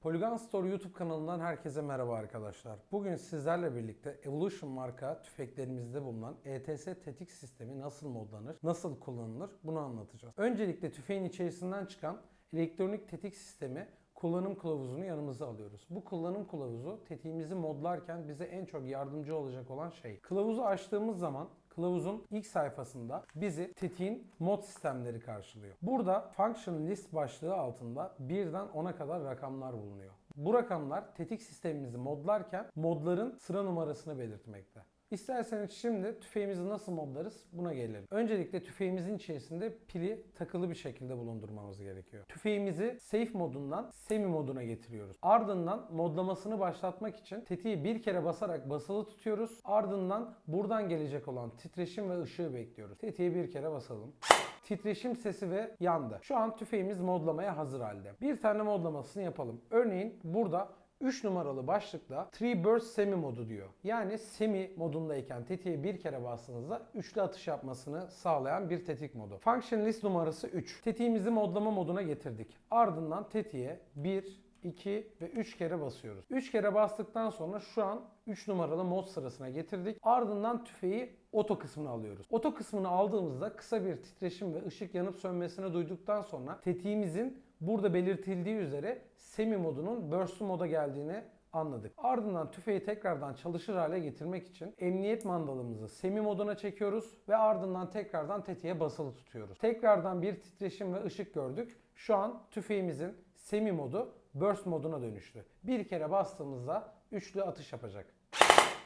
Polygon Store YouTube kanalından herkese merhaba arkadaşlar. Bugün sizlerle birlikte Evolution marka tüfeklerimizde bulunan ETS tetik sistemi nasıl modlanır, nasıl kullanılır bunu anlatacağız. Öncelikle tüfeğin içerisinden çıkan elektronik tetik sistemi kullanım kılavuzunu yanımıza alıyoruz. Bu kullanım kılavuzu tetiğimizi modlarken bize en çok yardımcı olacak olan şey. Kılavuzu açtığımız zaman Kılavuzun ilk sayfasında bizi tetiğin mod sistemleri karşılıyor. Burada function list başlığı altında birden 10'a kadar rakamlar bulunuyor. Bu rakamlar tetik sistemimizi modlarken modların sıra numarasını belirtmekte. İsterseniz şimdi tüfeğimizi nasıl modlarız buna gelelim. Öncelikle tüfeğimizin içerisinde pili takılı bir şekilde bulundurmamız gerekiyor. Tüfeğimizi safe modundan semi moduna getiriyoruz. Ardından modlamasını başlatmak için tetiği bir kere basarak basılı tutuyoruz. Ardından buradan gelecek olan titreşim ve ışığı bekliyoruz. Tetiği bir kere basalım titreşim sesi ve yandı. Şu an tüfeğimiz modlamaya hazır halde. Bir tane modlamasını yapalım. Örneğin burada 3 numaralı başlıkta Tree Burst Semi modu diyor. Yani semi modundayken tetiğe bir kere bastığınızda üçlü atış yapmasını sağlayan bir tetik modu. Function list numarası 3. Tetiğimizi modlama moduna getirdik. Ardından tetiğe 1, 2 ve 3 kere basıyoruz. 3 kere bastıktan sonra şu an 3 numaralı mod sırasına getirdik. Ardından tüfeği oto kısmını alıyoruz. Oto kısmını aldığımızda kısa bir titreşim ve ışık yanıp sönmesini duyduktan sonra tetiğimizin burada belirtildiği üzere semi modunun burst moda geldiğini anladık. Ardından tüfeği tekrardan çalışır hale getirmek için emniyet mandalımızı semi moduna çekiyoruz ve ardından tekrardan tetiğe basılı tutuyoruz. Tekrardan bir titreşim ve ışık gördük. Şu an tüfeğimizin semi modu burst moduna dönüştü. Bir kere bastığımızda üçlü atış yapacak.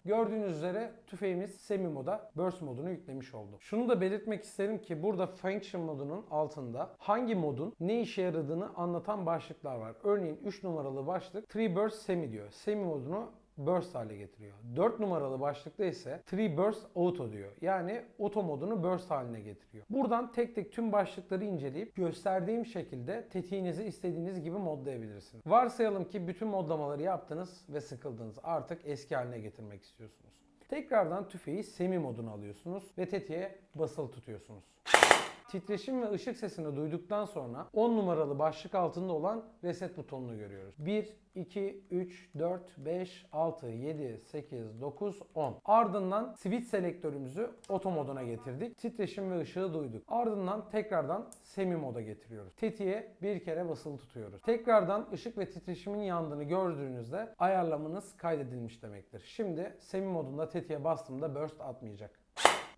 Gördüğünüz üzere tüfeğimiz semi moda burst modunu yüklemiş oldu. Şunu da belirtmek isterim ki burada function modunun altında hangi modun ne işe yaradığını anlatan başlıklar var. Örneğin 3 numaralı başlık Tree Burst Semi diyor. Semi modunu burst hale getiriyor. 4 numaralı başlıkta ise Tree Burst Auto diyor. Yani auto modunu burst haline getiriyor. Buradan tek tek tüm başlıkları inceleyip gösterdiğim şekilde tetiğinizi istediğiniz gibi modlayabilirsiniz. Varsayalım ki bütün modlamaları yaptınız ve sıkıldınız. Artık eski haline getirmek istiyorsunuz. Tekrardan tüfeği semi moduna alıyorsunuz ve tetiğe basılı tutuyorsunuz. Titreşim ve ışık sesini duyduktan sonra 10 numaralı başlık altında olan reset butonunu görüyoruz. 1, 2, 3, 4, 5, 6, 7, 8, 9, 10. Ardından switch selektörümüzü oto moduna getirdik. Titreşim ve ışığı duyduk. Ardından tekrardan semi moda getiriyoruz. Tetiğe bir kere basılı tutuyoruz. Tekrardan ışık ve titreşimin yandığını gördüğünüzde ayarlamanız kaydedilmiş demektir. Şimdi semi modunda tetiğe bastığımda burst atmayacak.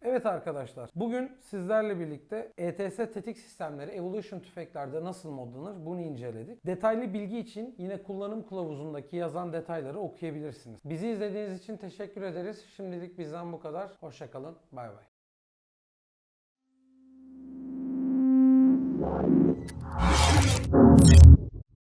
Evet arkadaşlar, bugün sizlerle birlikte ETS tetik sistemleri Evolution tüfeklerde nasıl modlanır bunu inceledik. Detaylı bilgi için yine kullanım kılavuzundaki yazan detayları okuyabilirsiniz. Bizi izlediğiniz için teşekkür ederiz. Şimdilik bizden bu kadar. Hoşçakalın, bay bay.